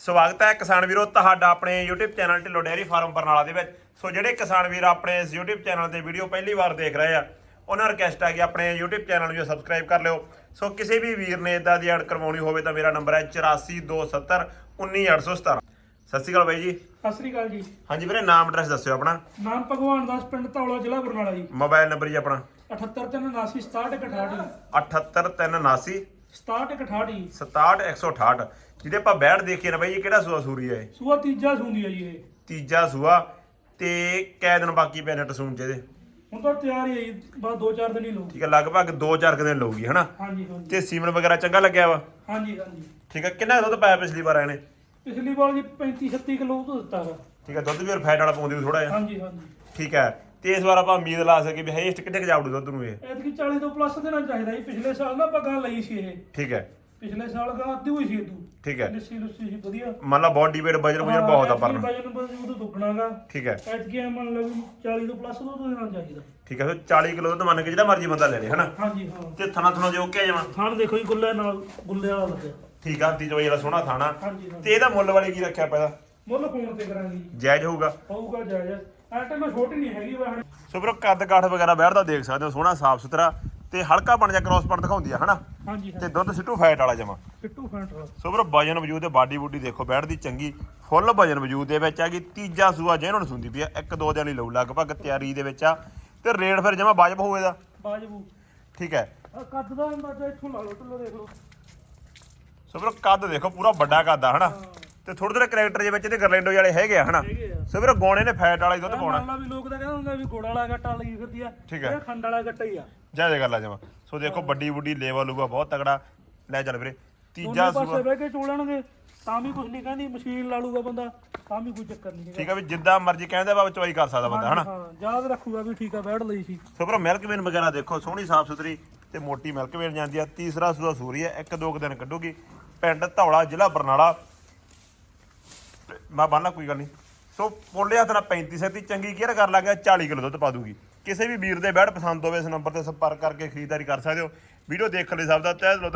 ਸਵਾਗਤ ਹੈ ਕਿਸਾਨ ਵੀਰੋ ਤੁਹਾਡਾ ਆਪਣੇ YouTube channel Dhillon dairy farm Barnala ਦੇ ਵਿੱਚ। ਸੋ ਜਿਹੜੇ ਕਿਸਾਨ ਵੀਰ ਆਪਣੇ ਇਸ YouTube ਚੈਨਲ ਤੇ ਵੀਡੀਓ ਪਹਿਲੀ ਵਾਰ ਦੇਖ ਰਹੇ ਆ ਉਹਨਾਂ ਰਿਕਵੈਸਟ ਹੈ ਕਿ ਆਪਣੇ YouTube ਚੈਨਲ ਨੂੰ ਸਬਸਕ੍ਰਾਈਬ ਕਰ ਲਿਓ। ਸੋ ਕਿਸੇ ਵੀ ਵੀਰ ਨੇ ਇਦਾਂ ਦੀ ਐਡ ਕਰਵਾਉਣੀ ਹੋਵੇ ਤਾਂ ਮੇਰਾ ਨੰਬਰ ਹੈ 8427 19817 ਸਤਿ ਸ਼੍ਰੀ ਅਕਾਲ ਬਾਈ ਜੀ। ਸਤਿ ਸ੍ਰੀ ਅਕਾਲ ਜੀ। ਹਾਂਜੀ ਵੀਰੇ ਨਾਮ ਐਡਰੈਸ ਦੱਸਿਓ ਆਪਣਾ। ਨਾਮ ਭਗਵਾਨ ਦਾਸ ਪਿੰਡ ਧੌਲਾ ਜ਼ਿਲ੍ਹਾ ਬਰਨਾਲਾ ਜੀ। ਮੋਬਾਈਲ ਨੰਬਰ ਜੀ ਆਪਣਾ। 78379 6768 78379 6768 67168 ਜਿਹਦੇ ਆਪਾਂ ਬੈਠ ਦੇਖੀਏ ਨਾ ਬਾਈ ਇਹ ਕਿਹੜਾ ਸੂਆ ਸੂਰੀ ਹੈ? ਇਹ? ਸੂਆ ਤੀਜਾ ਸੁੰਦੀ ਜੀ ਇਹ। ਤੀਜਾ ਸੂਆ ਤੇ ਕੈ ਦਿਨ ਬਾਕੀ ਪੈ ਨੇ ਟਸੂਨ ਚ ਇਹਦੇ? ਹੁਣ ਤਾਂ ਤਿਆਰ ਹੀ ਹੈ ਜੀ ਬਸ 2-4 ਦਿਨ ਹੀ ਲਓ। ਠੀਕ ਹੈ ਲਗਭਗ 2-4 ਦਿਨ ਲਊਗੀ ਹਨਾ? ਹਾਂਜੀ ਹਾਂਜੀ। ਤੇ ਸੀਮਨ ਵਗੈਰਾ ਚੰਗਾ ਲੱਗਿਆ ਵਾ? ਹਾਂਜੀ ਹਾਂਜੀ। ਠੀਕ ਹੈ ਕਿੰਨਾ ਦੁੱਧ ਪਾਇਆ ਪਿਛਲੀ ਵਾਰ ਇਹਨੇ? ਪਿਛਲੀ ਵਾਰ ਜੀ 35-36 ਕਿਲੋ ਤੋਂ ਦਿੱਤਾ ਵਾ। ਠੀਕ ਹੈ ਦੁੱਧ ਵੀ ਫੈਟ ਵਾਲਾ ਪਾਉਂਦੀ ਥੋੜਾ ਜਿਹਾ। ਹਾਂਜੀ ਹਾਂਜੀ। ਠੀਕ ਹੈ ਤੇ ਇਸ ਵਾਰ ਆਪਾਂ ਉਮੀਦ ਲਾ ਸਕੇ ਵੀ ਹਾਈਐਸਟ ਕਿੰਨੇ ਕੁ ਜਾਊੜੂ ਦੁੱਧ ਨੂੰ ਇਹ? ਐਤਕੀ 40 ਤੋਂ ਪਲੱਸ ਦੇਣਾ ਚਾਹੀਦਾ ਜੀ। ਪਿਛਲੇ ਸਾਲ ਨਾ ਆਪਾਂ ਗਾਂ ਲਈ ਸੀ ਇਹ। ਠੀਕ ਹੈ। ਪਿਛਲੇ ਸਾਲ ਗਾਂ ਅੱਧੀ ਹੋਈ ਸੀ ਇਦੋਂ ਠੀਕ ਹੈ। ਲੱਸੀ ਲੁੱਸੀ ਸੀ ਵਧੀਆ। ਮੰਨ ਲਾ ਬਾਡੀ weight ਵਜਨ ਵਜਨ ਬਹੁਤ ਆ ਪਰ ਵਜਨ ਵਜਨ ਉਦੋਂ ਦੁੱਗਣਾਗਾ ਠੀਕ ਹੈ। ਐਤਕੀ ਮੰਨ ਲਓ ਵੀ 40 ਤੋਂ ਪਲੱਸ ਦੁੱਧ ਦੇਣਾ ਚਾਹੀਦਾ। ਠੀਕ ਹੈ ਫਿਰ 40 ਕਿਲੋ ਦੁੱਧ ਮੰਨ ਕੇ ਜਿਹੜਾ ਮਰਜ਼ੀ ਬੰਦਾ ਲੈ ਲੇ ਹਨਾ? ਹਾਂਜੀ ਹਾਂ। ਤੇ ਥਣਾ ਥਣਾ ਜੋ ਕਿ ਜਾਵਾਂ। ਥਾਣ ਦੇਖੋ ਜੀ ਗੁੱਲੇ ਨਾਲ ਗੁੱਲੇ ਵਾਲਾ ਲੱਗਿਆ। ਠੀਕ ਆ ਦੀ ਜਵਾਈ ਵਾਲਾ ਸੋਹਣਾ ਥਾਣਾ। ਤੇ ਇਹਦਾ ਮੁੱਲ ਵਾਲੇ ਕੀ ਰੱਖਿਆ ਪੈਦਾ ਮੁੱਲ ਫੋਨ ਤੇ ਕਰਾਂਗੇ ਜੀ। ਜਾਇਜ਼ ਹੋਊਗਾ। ਹੋਊਗਾ ਜਾਇਜ਼। ਛੋਟੀ ਨਹੀਂ ਹੈਗੀ ਸੋ ਵੀਰੋ ਕੱਦ ਕਾਠ ਵਗੈਰਾ ਬੈਠਦਾ ਦੇਖ ਸਕਦੇ ਹੋ ਸੋਹਣਾ ਸਾਫ਼ ਸੁਥਰਾ ਤੇ ਹਲਕਾ ਬਣ ਜਾ ਕ੍ਰੋਸ ਪਣ ਦਿਖਾਉਂਦੀ ਆ ਹਨਾ? ਹਾਂਜੀ ਤੇ ਦੁੱਧ ਸਿੱਟੂ ਫੈਟ ਵਾਲਾ ਜਮਾ। ਪਿੱਟੂ ਫੈਂਟ ਵਾਲਾ। ਸੋ ਵੀਰੋ ਵਜਨ ਵਜੂਦ ਤੇ ਬਾਡੀ ਬੂਡੀ ਦੇਖੋ ਬੈਠਦੀ ਚੰਗੀ ਫੁੱਲ ਵਜਨ ਵਜੂਦ ਦੇ ਵਿੱਚ ਆ ਕਿ ਤੀਜਾ ਸੂਆ ਜਿਹਨਾਂ ਨੂੰ ਸੁੰਦੀ ਪਈ ਆ ਇੱਕ ਦੋ ਦਿਨ ਹੀ ਲਊ ਲਗਭਗ ਤਿਆਰੀ ਦੇ ਵਿੱਚ ਆ। ਤੇ ਰੇਟ ਫਿਰ ਜਮਾ ਵਾਜਬ ਹੋਵੇ ਦਾ ਬਾਜਬੂ ਠੀਕ ਹੈ। ਕੱਦ ਦਾ ਅੰਦਾਜ਼ਾ ਇੱਥੋਂ ਲਾ ਲਓ ਢਿੱਲੋ ਦੇਖ ਲਓ। ਸੋ ਵੀਰੋ ਕੱਦ ਦੇਖੋ ਪੂਰਾ ਵੱਡਾ ਕੱਦ ਆ ਹਨਾ? ਤੇ ਥੋੜੇ ਥੋੜੇ ਕੈਰੈਕਟਰ ਦੇ ਵਿੱਚ ਇਹਦੇ ਗਰਲੈਂਡੋ ਵਾਲੇ ਹੈਗੇ ਆ ਹਨਾ? ਹੈਗੇ ਆ। ਸੋ ਵੀਰੋ ਗੋਣੇ ਨੇ ਫੈਟ ਵਾਲਾ ਹੀ ਦੁੱਧ ਪਾਉਣਾ। ਮੰਨ ਲਾ ਵੀ ਲੋਕ ਤਾਂ ਕਹਿੰਦੇ ਹੁੰਦੇ ਆ ਵੀ ਗੁੜ ਵਾਲਾ ਗੱਟਾ ਲਈ ਫਿਰਦੀ ਆ। ਠੀਕ ਹੈ। ਇਹ ਖੰਡ ਵਾਲਾ ਗੱਟਾ ਹੀ ਆ। ਜੈ ਜੈ ਗੱਲ ਆ ਜਮਾ। ਸੋ ਦੇਖੋ ਵੱਡੀ ਵੱਡੀ ਲੇਵਲ ਲੂਗਾ ਬਹੁਤ ਤਗੜਾ ਲੈ ਚੱਲ ਵੀਰੇ ਤੀਜਾ ਦੋਨੇ ਸੂਆ। ਪਾਸੇ ਬਹਿ ਕੇ ਚੋਲਣਗੇ ਤਾਂ ਵੀ ਕੁਝ ਨਹੀਂ ਕਹਿੰਦੀ ਮਸ਼ੀਨ ਲਾ ਲੂਗਾ ਬੰਦਾ ਤਾਂ ਵੀ ਕੋਈ ਚੱਕਰ ਨਹੀਂ ਹੈਗਾ ਠੀਕ ਆ ਵੀ ਜਿੱਦਾਂ ਮਰਜ਼ੀ ਕਹਿੰਦਾ ਵਾ ਚਵਾਈ ਕਰ ਸਕਦਾ ਬੰਦਾ ਹਨਾ? ਹਾਂ ਯਾਦ ਰੱਖੂਗਾ ਵੀ ਠੀਕ ਆ ਬੈਠ ਲਈ ਸੀ। ਸੋ ਭਰਾ ਮਿਲਕ ਵੇਨ ਵਗੈਰਾ ਦੇਖੋ ਸੋਹਣੀ ਸਾਫ਼ ਸੁਥਰੀ ਤੇ ਮੋਟੀ ਮਿਲਕ ਵੇਨ ਜਾਂਦੀ ਆ। ਤੀਸਰਾ ਸੂਆ ਸੂਰੀ ਹੈ ਇੱਕ ਦੋ ਕੁ ਦਿਨ ਕੱਢੂਗੀ। ਪਿੰਡ ਧੌਲਾ ਜ਼ਿਲ੍ਹਾ ਬਰਨਾਲਾ। ਮੈਂ ਬੰਨ੍ਹਲਾ ਕੋਈ ਗੱਲ ਨਹੀਂ। ਸੋ ਪੋਲੇ ਹੱਥ ਨਾਲ 35 ਸੈਤੀ, ਚੰਗੀ ਕੇਅਰ ਕਰ ਲਾਂਗਾ 40 ਕਿਲੋ ਦੁੱਧ ਪਾ ਦੂਗੀ। ਕਿਸੇ ਵੀ ਵੀਰ ਦੇ ਬੈੜ ਪਸੰਦ ਹੋਵੇ, ਇਸ ਨੰਬਰ ਤੇ ਸੰਪਰਕ ਕਰਕੇ ਖਰੀਦਦਾਰੀ ਕਰ ਸਕਦੇ ਹੋ। ਵੀਡੀਓ ਦੇਖ ਲਈ ਸਭ ਦਾ ਤਹਿ ਦਿਲੋਂ